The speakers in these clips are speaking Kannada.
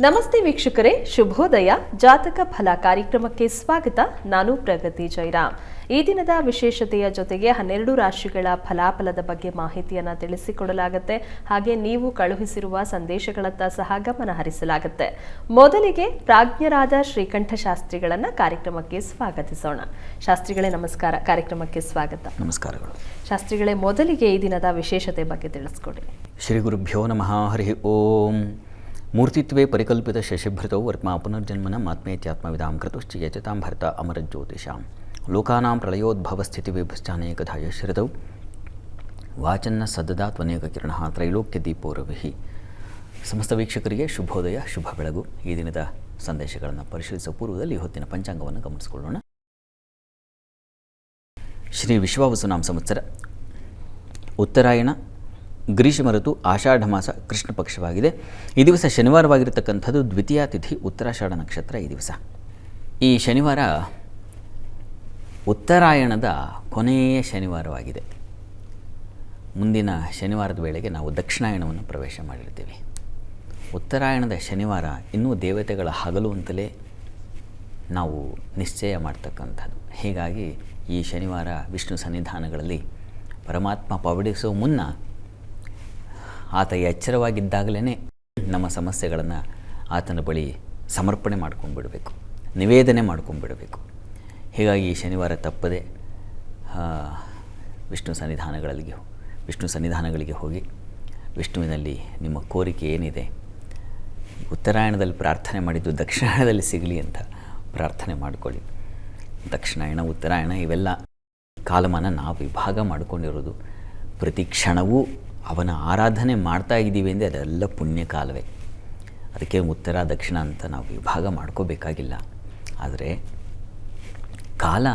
ನಮಸ್ತೆ ವೀಕ್ಷಕರೇ ಶುಭೋದಯ. ಜಾತಕ ಫಲ ಕಾರ್ಯಕ್ರಮಕ್ಕೆ ಸ್ವಾಗತ. ನಾನು ಪ್ರಗತಿ ಜೈರಾಮ್. ಈ ದಿನದ ವಿಶೇಷತೆಯ ಜೊತೆಗೆ ಹನ್ನೆರಡು ರಾಶಿಗಳ ಫಲಾಫಲದ ಬಗ್ಗೆ ಮಾಹಿತಿಯನ್ನು ತಿಳಿಸಿಕೊಡಲಾಗುತ್ತೆ. ಹಾಗೆ ನೀವು ಕಳುಹಿಸಿರುವ ಸಂದೇಶಗಳತ್ತ ಸಹ ಗಮನ ಹರಿಸಲಾಗುತ್ತೆ. ಮೊದಲಿಗೆ ಪ್ರಾಜ್ಞರಾದ ಶ್ರೀಕಂಠ ಶಾಸ್ತ್ರಿಗಳನ್ನ ಕಾರ್ಯಕ್ರಮಕ್ಕೆ ಸ್ವಾಗತಿಸೋಣ. ಶಾಸ್ತ್ರಿಗಳೇ ನಮಸ್ಕಾರ. ಕಾರ್ಯಕ್ರಮಕ್ಕೆ ಸ್ವಾಗತ. ನಮಸ್ಕಾರಗಳು. ಶಾಸ್ತ್ರಿಗಳೇ ಮೊದಲಿಗೆ ಈ ದಿನದ ವಿಶೇಷತೆ ಬಗ್ಗೆ ತಿಳಿಸ್ಕೊಡಿ. ಶ್ರೀ ಗುರುಭ್ಯೋ ನಮಃ. ಹರಿ ಓಂ. ಮೂರ್ತಿತ್ವೇ ಪರಿಕಲ್ಪಿತ ಶಶಿಭೃತೌ ವರ್ತ್ಮಾ ಪುನರ್ಜನ್ಮನ ಆತ್ಮೇತ್ಯಾತ್ಮವಿಧಾಂ ಕೃತುಶ್ಚ ಯಚತಾಂ ಭರ್ತ ಅಮರಜ್ಯೋತಿಷಾಂ. ಲೋಕಾನಾಂ ಪ್ರಳಯೋದ್ಭವ ಸ್ಥಿತಿ ವಿಭಶ್ಚಾನೇಕಧಾಯ ಶ್ರಿತೌ. ವಾಚನ್ನ ಸದದಾ ತ್ವನೇಕ ಕಿರಣ ತ್ರೈಲೋಕ್ಯ ದೀಪೋರವಿಹಿ. ಸಮಸ್ತ ವೀಕ್ಷಕರಿಗೆ ಶುಭೋದಯ, ಶುಭ ಬೆಳಗು. ಈ ದಿನದ ಸಂದೇಶಗಳನ್ನು ಪರಿಶೀಲಿಸುವ ಪೂರ್ವದಲ್ಲಿ ಹೊತ್ತಿನ ಪಂಚಾಂಗವನ್ನು ಗಮನಿಸಿಕೊಳ್ಳೋಣ. ಶ್ರೀ ವಿಶ್ವವಸುನಾಂ ಸಂವತ್ಸರ. ಉತ್ತರಾಯಣ ಗ್ರೀಷ್ಮ ಋತು ಆಷಾಢ ಮಾಸ ಕೃಷ್ಣ ಪಕ್ಷವಾಗಿದೆ. ಈ ದಿವಸ ಶನಿವಾರವಾಗಿರತಕ್ಕಂಥದ್ದು ದ್ವಿತೀಯ ತಿಥಿ ಉತ್ತರಾಷಾಢ ನಕ್ಷತ್ರ ಈ ದಿವಸ. ಈ ಶನಿವಾರ ಉತ್ತರಾಯಣದ ಕೊನೆಯ ಶನಿವಾರವಾಗಿದೆ. ಮುಂದಿನ ಶನಿವಾರದ ವೇಳೆಗೆ ನಾವು ದಕ್ಷಿಣಾಯಣವನ್ನು ಪ್ರವೇಶ ಮಾಡಿರ್ತೀವಿ. ಉತ್ತರಾಯಣದ ಶನಿವಾರ ಇನ್ನೂ ದೇವತೆಗಳ ಹಗಲು ಅಂತಲೇ ನಾವು ನಿಶ್ಚಯ ಮಾಡ್ತಕ್ಕಂಥದ್ದು. ಹೀಗಾಗಿ ಈ ಶನಿವಾರ ವಿಷ್ಣು ಸನ್ನಿಧಾನಗಳಲ್ಲಿ ಪರಮಾತ್ಮ ಪವಡಿಸುವ ಮುನ್ನ ಆತ ಎಚ್ಚರವಾಗಿದ್ದಾಗಲೇ ನಮ್ಮ ಸಮಸ್ಯೆಗಳನ್ನು ಆತನ ಬಳಿ ಸಮರ್ಪಣೆ ಮಾಡ್ಕೊಂಡ್ಬಿಡಬೇಕು, ನಿವೇದನೆ ಮಾಡ್ಕೊಂಡ್ಬಿಡಬೇಕು. ಹೀಗಾಗಿ ಶನಿವಾರ ತಪ್ಪದೆ ವಿಷ್ಣು ಸನ್ನಿಧಾನಗಳಿಗೆ ವಿಷ್ಣು ಸನ್ನಿಧಾನಗಳಿಗೆ ಹೋಗಿ ವಿಷ್ಣುವಿನಲ್ಲಿ ನಿಮ್ಮ ಕೋರಿಕೆ ಏನಿದೆ, ಉತ್ತರಾಯಣದಲ್ಲಿ ಪ್ರಾರ್ಥನೆ ಮಾಡಿದ್ದು ದಕ್ಷಿಣಾಯಣದಲ್ಲಿ ಸಿಗಲಿ ಅಂತ ಪ್ರಾರ್ಥನೆ ಮಾಡಿಕೊಳ್ಳಿ. ದಕ್ಷಿಣಾಯಣ, ಉತ್ತರಾಯಣ ಇವೆಲ್ಲ ಕಾಲಮಾನ ನಾವು ವಿಭಾಗ ಮಾಡಿಕೊಂಡಿರೋದು. ಪ್ರತಿ ಕ್ಷಣವೂ ಅವನ ಆರಾಧನೆ ಮಾಡ್ತಾ ಇದ್ದೀವಿ ಅಂದರೆ ಅದೆಲ್ಲ ಪುಣ್ಯ ಕಾಲವೇ ಅದಕ್ಕೆ ಉತ್ತರ, ದಕ್ಷಿಣ ಅಂತ ನಾವು ವಿಭಾಗ ಮಾಡ್ಕೋಬೇಕಾಗಿಲ್ಲ. ಆದರೆ ಕಾಲ,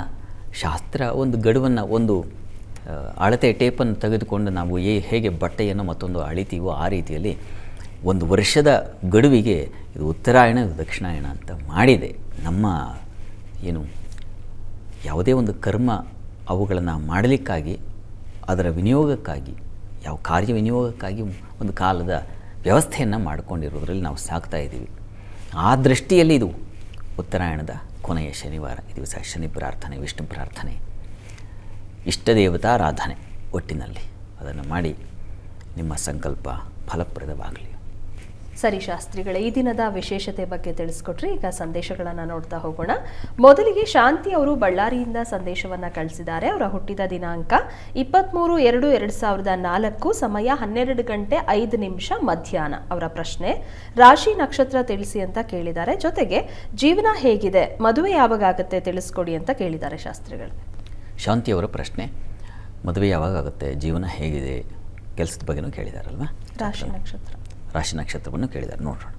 ಶಾಸ್ತ್ರ, ಒಂದು ಗಡುವನ್ನು, ಒಂದು ಅಳತೆ ಟೇಪನ್ನು ತೆಗೆದುಕೊಂಡು ನಾವು ಏ, ಹೇಗೆ ಬಟ್ಟೆಯನ್ನು ಮತ್ತೊಂದು ಅಳಿತೀವೋ ಆ ರೀತಿಯಲ್ಲಿ ಒಂದು ವರ್ಷದ ಗಡುವಿಗೆ ಇದು ಉತ್ತರಾಯಣ, ಇದು ದಕ್ಷಿಣಾಯಣ ಅಂತ ಮಾಡಿದೆ. ನಮ್ಮ ಏನು ಯಾವುದೇ ಒಂದು ಕರ್ಮ ಅವುಗಳನ್ನು ಮಾಡಲಿಕ್ಕಾಗಿ, ಅದರ ವಿನಿಯೋಗಕ್ಕಾಗಿ ಯಾವ ಕಾರ್ಯ ವಿನಿಯೋಗಕ್ಕಾಗಿ ಒಂದು ಕಾಲದ ವ್ಯವಸ್ಥೆಯನ್ನು ಮಾಡಿಕೊಂಡಿರೋದ್ರಲ್ಲಿ ನಾವು ಸಾಕ್ತಾ ಇದ್ದೀವಿ. ಆ ದೃಷ್ಟಿಯಲ್ಲಿ ಇದು ಉತ್ತರಾಯಣದ ಕೊನೆಯ ಶನಿವಾರ, ಈ ದಿವಸ ಶನಿ ಪ್ರಾರ್ಥನೆ, ವಿಷ್ಣು ಪ್ರಾರ್ಥನೆ, ಇಷ್ಟ ದೇವತಾರಾಧನೆ ಒಟ್ಟಿನಲ್ಲಿ. ಅದನ್ನು ಮಾಡಿ ನಿಮ್ಮ ಸಂಕಲ್ಪ ಫಲಪ್ರದವಾಗಲಿ. ಸರಿ ಶಾಸ್ತ್ರಿಗಳೇ ಈ ದಿನದ ವಿಶೇಷತೆ ಬಗ್ಗೆ ತಿಳಿಸ್ಕೊಟ್ರಿ ಈಗ ಸಂದೇಶಗಳನ್ನು ನೋಡ್ತಾ ಹೋಗೋಣ. ಮೊದಲಿಗೆ ಶಾಂತಿ ಅವರು ಬಳ್ಳಾರಿಯಿಂದ ಸಂದೇಶವನ್ನ ಕಳಿಸಿದ್ದಾರೆ. ಅವರ ಹುಟ್ಟಿದ ದಿನಾಂಕ ಇಪ್ಪತ್ತ್ಮೂರು ಎರಡು ಎರಡು ಸಾವಿರದ ನಾಲ್ಕು ಸಮಯ ಹನ್ನೆರಡು ಗಂಟೆ ಐದು ನಿಮಿಷ ಮಧ್ಯಾಹ್ನ. ಅವರ ಪ್ರಶ್ನೆ ರಾಶಿ ನಕ್ಷತ್ರ ತಿಳಿಸಿ ಅಂತ ಕೇಳಿದ್ದಾರೆ. ಜೊತೆಗೆ ಜೀವನ ಹೇಗಿದೆ ಮದುವೆ ಯಾವಾಗ ಆಗುತ್ತೆ ತಿಳಿಸ್ಕೊಡಿ ಅಂತ ಕೇಳಿದ್ದಾರೆ ಶಾಸ್ತ್ರಿಗಳು. ಶಾಂತಿಯವರ ಪ್ರಶ್ನೆ ಮದುವೆ ಯಾವಾಗ ಆಗುತ್ತೆ ಜೀವನ ಹೇಗಿದೆ ಕೆಲಸದ ಬಗ್ಗೆನೂ ಕೇಳಿದಾರಲ್ವಾ? ರಾಶಿ ನಕ್ಷತ್ರ. ರಾಶಿ ನಕ್ಷತ್ರವನ್ನು ಕೇಳಿದ್ದಾರೆ. ನೋಡೋಣ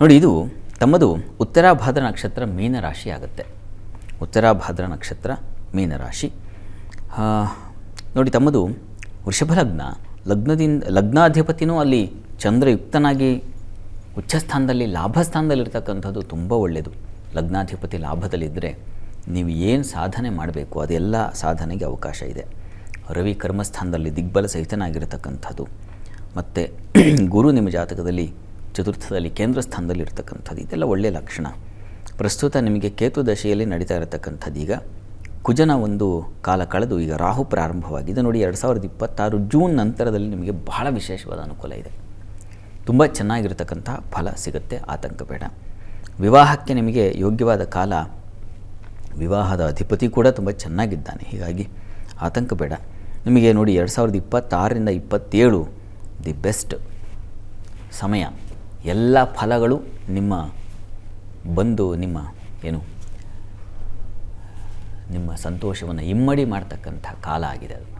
ನೋಡಿ ಇದು ತಮ್ಮದು ಉತ್ತರಾಭಾದ್ರ ನಕ್ಷತ್ರ ಮೀನ ರಾಶಿ ಆಗುತ್ತೆ. ಉತ್ತರಾಭಾದ್ರ ನಕ್ಷತ್ರ ಮೀನ ರಾಶಿ. ಆ, ನೋಡಿ ತಮ್ಮದು ವೃಷಭ ಲಗ್ನ. ಲಗ್ನದಿಂದ ಲಗ್ನಾಧಿಪತಿನೂ ಅಲ್ಲಿ ಚಂದ್ರಯುಕ್ತನಾಗಿ ಉಚ್ಚಸ್ಥಾನದಲ್ಲಿ ಲಾಭಸ್ಥಾನದಲ್ಲಿರ್ತಕ್ಕಂಥದ್ದು ತುಂಬ ಒಳ್ಳೆಯದು ಲಗ್ನಾಧಿಪತಿ ಲಾಭದಲ್ಲಿದ್ದರೆ ನೀವು ಏನು ಸಾಧನೆ ಮಾಡಬೇಕು ಅದೆಲ್ಲ ಸಾಧನೆಗೆ ಅವಕಾಶ ಇದೆ. ರವಿ ಕರ್ಮಸ್ಥಾನದಲ್ಲಿ ದಿಗ್ಬಲ ಸಹಿತನಾಗಿರತಕ್ಕಂಥದ್ದು. ಮತ್ತು ಗುರು ನಿಮ್ಮ ಜಾತಕದಲ್ಲಿ ಚತುರ್ಥದಲ್ಲಿ ಕೇಂದ್ರ ಸ್ಥಾನದಲ್ಲಿ ಇರ್ತಕ್ಕಂಥದ್ದು ಇದೆಲ್ಲ ಒಳ್ಳೆಯ ಲಕ್ಷಣ. ಪ್ರಸ್ತುತ ನಿಮಗೆ ಕೇತು ದಶೆಯಲ್ಲಿ ನಡೀತಾ ಇರತಕ್ಕಂಥದ್ದು ಈಗ. ಕುಜನ ಒಂದು ಕಾಲ ಕಳೆದು ಈಗ ರಾಹು ಪ್ರಾರಂಭವಾಗಿದೆ. ನೋಡಿ, ಎರಡು ಸಾವಿರದ ಇಪ್ಪತ್ತಾರು ಜೂನ್ ನಂತರದಲ್ಲಿ ನಿಮಗೆ ಬಹಳ ವಿಶೇಷವಾದ ಅನುಕೂಲ ಇದೆ. ತುಂಬ ಚೆನ್ನಾಗಿರ್ತಕ್ಕಂಥ ಫಲ ಸಿಗುತ್ತೆ, ಆತಂಕ ಬೇಡ. ವಿವಾಹಕ್ಕೆ ನಿಮಗೆ ಯೋಗ್ಯವಾದ ಕಾಲ, ವಿವಾಹದ ಅಧಿಪತಿ ಕೂಡ ತುಂಬ ಚೆನ್ನಾಗಿದ್ದಾನೆ. ಹೀಗಾಗಿ ಆತಂಕ ಬೇಡ. ನಿಮಗೆ ನೋಡಿ, ಎರಡು ಸಾವಿರದ ಇಪ್ಪತ್ತಾರರಿಂದ ಇಪ್ಪತ್ತೇಳು ದಿ ಬೆಸ್ಟ್ ಸಮಯ. ಎಲ್ಲ ಫಲಗಳು ನಿಮ್ಮ ಬಂದು ನಿಮ್ಮ ಏನು? ನಿಮ್ಮ ಸಂತೋಷವನ್ನು ಇಮ್ಮಡಿ ಮಾಡ್ತಕ್ಕಂಥ ಕಾಲ ಆಗಿದೆ ಅದು.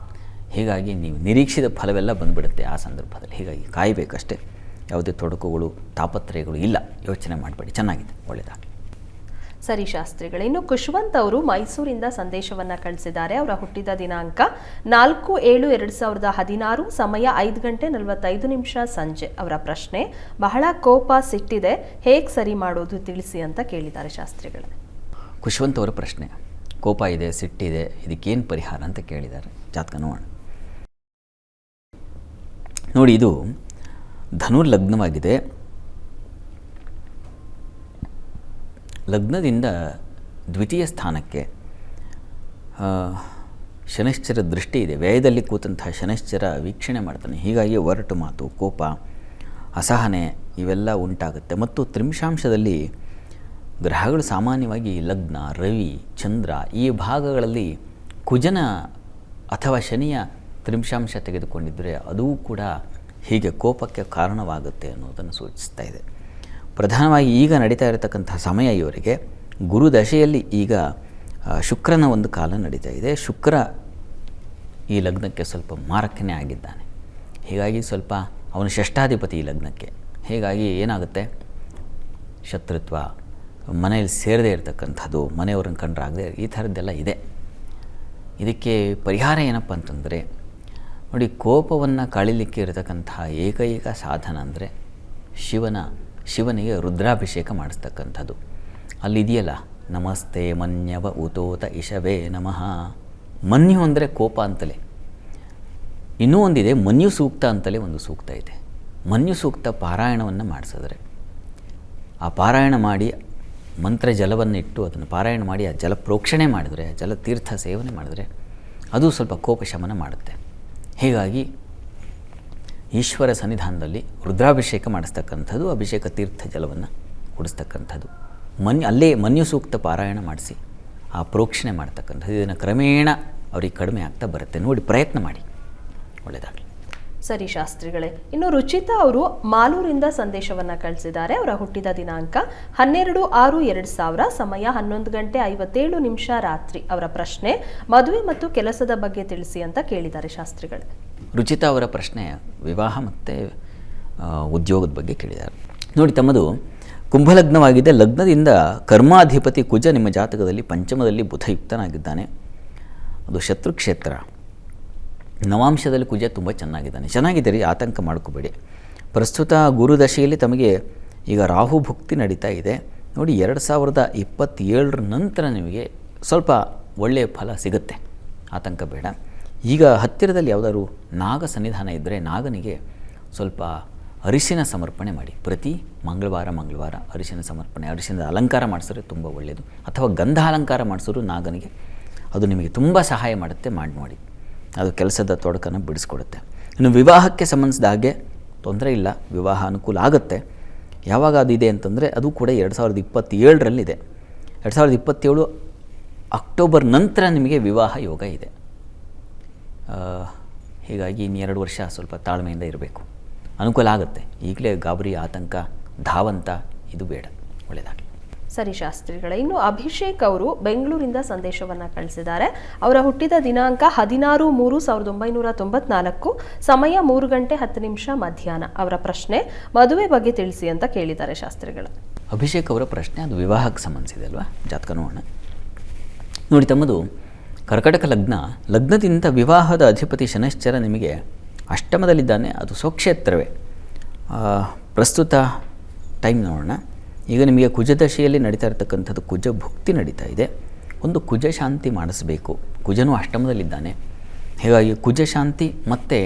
ಹೀಗಾಗಿ ನೀವು ನಿರೀಕ್ಷಿತ ಫಲವೆಲ್ಲ ಬಂದುಬಿಡುತ್ತೆ ಆ ಸಂದರ್ಭದಲ್ಲಿ. ಹೀಗಾಗಿ ಕಾಯಬೇಕಷ್ಟೇ. ಯಾವುದೇ ತೊಡಕುಗಳು, ತಾಪತ್ರಯಗಳು ಇಲ್ಲ. ಯೋಚನೆ ಮಾಡಬೇಡಿ. ಚೆನ್ನಾಗಿದೆ. ಒಳ್ಳೆಯದಾಗಲಿ. ಸರಿ ಶಾಸ್ತ್ರಿಗಳು ಇನ್ನು ಖುಷ್ವಂತ್ ಅವರು ಮೈಸೂರಿಂದ ಸಂದೇಶವನ್ನ ಕಳಿಸಿದ್ದಾರೆ. ಅವರ ಹುಟ್ಟಿದ ದಿನಾಂಕ ನಾಲ್ಕು ಏಳು ಎರಡು ಸಾವಿರದ ಹದಿನಾರು, ಸಮಯ ಐದು ಗಂಟೆ ನಲವತ್ತೈದು ನಿಮಿಷ ಸಂಜೆ. ಅವರ ಪ್ರಶ್ನೆ, ಬಹಳ ಕೋಪ ಸಿಟ್ಟಿದೆ, ಹೇಗೆ ಸರಿ ಮಾಡೋದು ತಿಳಿಸಿ ಅಂತ ಕೇಳಿದ್ದಾರೆ ಶಾಸ್ತ್ರಿಗಳು. ಖುಷ್ವಂತ್ ಅವರ ಪ್ರಶ್ನೆ, ಕೋಪ ಇದೆ ಸಿಟ್ಟಿದೆ ಇದಕ್ಕೇನು ಪರಿಹಾರ ಅಂತ ಕೇಳಿದ್ದಾರೆ. ಜಾತಕ ನೋಡೋಣ. ನೋಡಿ, ಇದು ಧನು ಲಗ್ನವಾಗಿದೆ ಲಗ್ನದಿಂದ ದ್ವಿತೀಯ ಸ್ಥಾನಕ್ಕೆ ಶನಿಶ್ಚರ ದೃಷ್ಟಿ ಇದೆ. ವ್ಯಯದಲ್ಲಿ ಕೂತಂತಹ ಶನಿಶ್ಚರ ವೀಕ್ಷಣೆ ಮಾಡ್ತಾನೆ. ಹೀಗಾಗಿ ಒರಟು ಮಾತು, ಕೋಪ, ಅಸಹನೆ ಇವೆಲ್ಲ ಉಂಟಾಗುತ್ತೆ. ಮತ್ತು ತ್ರಿಂಶಾಂಶದಲ್ಲಿ ಗ್ರಹಗಳು ಸಾಮಾನ್ಯವಾಗಿ ಲಗ್ನ, ರವಿ, ಚಂದ್ರ ಈ ಭಾಗಗಳಲ್ಲಿ ಕುಜನ ಅಥವಾ ಶನಿಯ ತ್ರಿಂಶಾಂಶ ತೆಗೆದುಕೊಂಡಿದ್ದರೆ ಅದೂ ಕೂಡ ಹೀಗೆ ಕೋಪಕ್ಕೆ ಕಾರಣವಾಗುತ್ತೆ ಅನ್ನೋದನ್ನು ಸೂಚಿಸ್ತಾ ಇದೆ. ಪ್ರಧಾನವಾಗಿ ಈಗ ನಡೀತಾ ಇರತಕ್ಕಂಥ ಸಮಯ ಇವರಿಗೆ. ಗುರು ದಶೆಯಲ್ಲಿ ಈಗ ಶುಕ್ರನ ಒಂದು ಕಾಲ ನಡೀತಾ ಇದೆ. ಶುಕ್ರ ಈ ಲಗ್ನಕ್ಕೆ ಸ್ವಲ್ಪ ಮಾರಕನೇ ಆಗಿದ್ದಾನೆ. ಹೀಗಾಗಿ ಸ್ವಲ್ಪ ಅವನು ಷಷ್ಠಾಧಿಪತಿ ಈ ಲಗ್ನಕ್ಕೆ. ಹೀಗಾಗಿ ಏನಾಗುತ್ತೆ? ಶತ್ರುತ್ವ ಮನೆಯಲ್ಲಿ ಸೇರದೇ ಇರತಕ್ಕಂಥದ್ದು, ಮನೆಯವ್ರನ್ನ ಕಂಡ್ರಾಗದೆ ಈ ಥರದ್ದೆಲ್ಲ ಇದೆ. ಇದಕ್ಕೆ ಪರಿಹಾರ ಏನಪ್ಪ ಅಂತಂದರೆ, ನೋಡಿ ಕೋಪವನ್ನು ಕಳೀಲಿಕ್ಕೆ ಇರತಕ್ಕಂತಹ ಏಕೈಕ ಸಾಧನ ಅಂದರೆ ಶಿವನ ಶಿವನಿಗೆ ರುದ್ರಾಭಿಷೇಕ ಮಾಡಿಸ್ತಕ್ಕಂಥದ್ದು. ಅಲ್ಲಿದೆಯಲ್ಲ? ನಮಸ್ತೆ ಮನ್ಯವ ಉತೋತ ಇಶವೇ ನಮಃ. ಮನ್ಯು ಅಂದರೆ ಕೋಪ ಅಂತಲೇ. ಇನ್ನೂ ಒಂದಿದೆ, ಮನ್ಯು ಸೂಕ್ತ ಅಂತಲೇ ಒಂದು ಸೂಕ್ತ ಇದೆ. ಮನ್ಯು ಸೂಕ್ತ ಪಾರಾಯಣವನ್ನು ಮಾಡಿಸಿದ್ರೆ. ಆ ಪಾರಾಯಣ ಮಾಡಿ ಮಂತ್ರ ಜಲವನ್ನು ಇಟ್ಟು ಅದನ್ನು ಪಾರಾಯಣ ಮಾಡಿ ಆ ಜಲ ಪ್ರೋಕ್ಷಣೆ ಮಾಡಿದರೆ ಜಲ ತೀರ್ಥ ಸೇವನೆ ಮಾಡಿದರೆ ಅದು ಸ್ವಲ್ಪ ಕೋಪ ಶಮನ ಮಾಡುತ್ತೆ. ಹೀಗಾಗಿ ಈಶ್ವರ ಸನ್ನಿಧಾನದಲ್ಲಿ ರುದ್ರಾಭಿಷೇಕ ಮಾಡಿಸ್ತಕ್ಕಂಥದ್ದು, ಅಭಿಷೇಕ ತೀರ್ಥ ಜಲವನ್ನು ಕುಡಿಸ್ತಕ್ಕಂಥದ್ದು. ಮನ್ ಅಲ್ಲೇ ಮನ್ಯು ಸೂಕ್ತ ಪಾರಾಯಣ ಮಾಡಿಸಿ, ಆ ಪ್ರೋಕ್ಷಣೆ ಮಾಡ್ತಕ್ಕಂಥದ್ದು. ಇದನ್ನು ಕ್ರಮೇಣ ಅವ್ರಿಗೆ ಕಡಿಮೆ ಆಗ್ತಾ ಬರುತ್ತೆ. ನೋಡಿ, ಪ್ರಯತ್ನ ಮಾಡಿ. ಒಳ್ಳೆಯದಾಗಲಿ ಸರಿ ಶಾಸ್ತ್ರಿಗಳೇ, ಇನ್ನು ರುಚಿತಾ ಅವರು ಮಾಲೂರಿಂದ ಸಂದೇಶವನ್ನ ಕಳಿಸಿದ್ದಾರೆ. ಅವರ ಹುಟ್ಟಿದ ದಿನಾಂಕ ಹನ್ನೆರಡು ಆರು ಎರಡು ಸಾವಿರ, ಸಮಯ ಹನ್ನೊಂದು ಗಂಟೆ ಐವತ್ತೇಳು ನಿಮಿಷ ರಾತ್ರಿ. ಅವರ ಪ್ರಶ್ನೆ, ಮದುವೆ ಮತ್ತು ಕೆಲಸದ ಬಗ್ಗೆ ತಿಳಿಸಿ ಅಂತ ಕೇಳಿದ್ದಾರೆ ಶಾಸ್ತ್ರಿಗಳೇ. ರುಚಿತಾ ಅವರ ಪ್ರಶ್ನೆ, ವಿವಾಹ ಮತ್ತು ಉದ್ಯೋಗದ ಬಗ್ಗೆ ಕೇಳಿದ್ದಾರೆ. ನೋಡಿ, ತಮ್ಮದು ಕುಂಭಲಗ್ನವಾಗಿದೆ. ಲಗ್ನದಿಂದ ಕರ್ಮಾಧಿಪತಿ ಕುಜ ನಿಮ್ಮ ಜಾತಕದಲ್ಲಿ ಪಂಚಮದಲ್ಲಿ ಬುಧಯುಕ್ತನಾಗಿದ್ದಾನೆ. ಅದು ಶತ್ರುಕ್ಷೇತ್ರ ನವಾಂಶದಲ್ಲಿ ಕುಜ ತುಂಬ ಚೆನ್ನಾಗಿದ್ದಾನೆ. ಚೆನ್ನಾಗಿದೆ ರೀ ಆತಂಕ ಮಾಡ್ಕೋಬೇಡಿ. ಪ್ರಸ್ತುತ ಗುರುದಶೆಯಲ್ಲಿ ತಮಗೆ ಈಗ ರಾಹು ಭುಕ್ತಿ ನಡೀತಾ ಇದೆ. ನೋಡಿ, ಎರಡು ಸಾವಿರದ ಇಪ್ಪತ್ತೇಳರ ನಂತರ ನಿಮಗೆ ಸ್ವಲ್ಪ ಒಳ್ಳೆಯ ಫಲ ಸಿಗುತ್ತೆ. ಆತಂಕ ಬೇಡ. ಈಗ ಹತ್ತಿರದಲ್ಲಿ ಯಾವುದಾದ್ರು ನಾಗ ಸನ್ನಿಧಾನ ಇದ್ದರೆ ನಾಗನಿಗೆ ಸ್ವಲ್ಪ ಅರಿಶಿನ ಸಮರ್ಪಣೆ ಮಾಡಿ. ಪ್ರತಿ ಮಂಗಳವಾರ ಮಂಗಳವಾರ ಅರಿಶಿನ ಸಮರ್ಪಣೆ, ಅರಿಶಿನದ ಅಲಂಕಾರ ಮಾಡಿಸಿದ್ರೆ ತುಂಬ ಒಳ್ಳೆಯದು. ಅಥವಾ ಗಂಧ ಅಲಂಕಾರ ಮಾಡಿಸಿದ್ರು ನಾಗನಿಗೆ ಅದು ನಿಮಗೆ ತುಂಬ ಸಹಾಯ ಮಾಡುತ್ತೆ ಮಾಡಿ ನೋಡಿ. ಅದು ಕೆಲಸದ ತೊಡಕನ್ನು ಬಿಡಿಸ್ಕೊಡುತ್ತೆ. ಇನ್ನು ವಿವಾಹಕ್ಕೆ ಸಂಬಂಧಿಸಿದ ಹಾಗೆ ತೊಂದರೆ ಇಲ್ಲ, ವಿವಾಹ ಅನುಕೂಲ ಆಗುತ್ತೆ. ಯಾವಾಗ ಅದು ಇದೆ ಅಂತಂದರೆ ಅದು ಕೂಡ ಎರಡು ಸಾವಿರದ ಇಪ್ಪತ್ತೇಳರಲ್ಲಿದೆ. ಎರಡು ಸಾವಿರದ ಇಪ್ಪತ್ತೇಳು ಅಕ್ಟೋಬರ್ ನಂತರ ನಿಮಗೆ ವಿವಾಹ ಯೋಗ ಇದೆ. ಹೀಗಾಗಿ ಇನ್ನೆರಡು ವರ್ಷ ಸ್ವಲ್ಪ ತಾಳ್ಮೆಯಿಂದ ಇರಬೇಕು. ಅನುಕೂಲ ಆಗುತ್ತೆ. ಈಗಲೇ ಗಾಬರಿ ಆತಂಕ ಧಾವಂತ ಇದು ಬೇಡ. ಒಳ್ಳೆಯದಾಗಲಿ ಸರಿ ಶಾಸ್ತ್ರಿಗಳ ಇನ್ನು ಅಭಿಷೇಕ್ ಅವರು ಬೆಂಗಳೂರಿಂದ ಸಂದೇಶವನ್ನು ಕಳಿಸಿದ್ದಾರೆ. ಅವರ ಹುಟ್ಟಿದ ದಿನಾಂಕ ಹದಿನಾರು ಮೂರು ಸಾವಿರದ ಒಂಬೈನೂರ ತೊಂಬತ್ನಾಲ್ಕು ಸಮಯ ಮೂರು ಗಂಟೆ ಹತ್ತು ನಿಮಿಷ ಮಧ್ಯಾಹ್ನ. ಅವರ ಪ್ರಶ್ನೆ ಮದುವೆ ಬಗ್ಗೆ ತಿಳಿಸಿ ಅಂತ ಕೇಳಿದ್ದಾರೆ ಶಾಸ್ತ್ರಿಗಳು. ಅಭಿಷೇಕ್ ಅವರ ಪ್ರಶ್ನೆ ಅದು ವಿವಾಹಕ್ಕೆ ಸಂಬಂಧಿಸಿದೆ ಅಲ್ವಾ? ಜಾತಕ ನೋಡೋಣ. ನೋಡಿ ತಮ್ಮದು ಕರ್ಕಟಕ ಲಗ್ನ, ಲಗ್ನದಿಂದ ವಿವಾಹದ ಅಧಿಪತಿ ಶನಶ್ಚರ ನಿಮಗೆ ಅಷ್ಟಮದಲ್ಲಿದ್ದಾನೆ, ಅದು ಸ್ವಕ್ಷೇತ್ರವೇ. ಪ್ರಸ್ತುತ ಟೈಮ್ ನೋಡೋಣ. ಈಗ ನಿಮಗೆ ಕುಜದಶೆಯಲ್ಲಿ ನಡೀತಾ ಇರತಕ್ಕಂಥದ್ದು ಕುಜ ಭುಕ್ತಿ ನಡೀತಾ ಇದೆ. ಒಂದು ಕುಜ ಶಾಂತಿ ಮಾಡಿಸಬೇಕು. ಕುಜನೂ ಅಷ್ಟಮದಲ್ಲಿದ್ದಾನೆ. ಹೀಗಾಗಿ ಕುಜ ಶಾಂತಿ ಮತ್ತು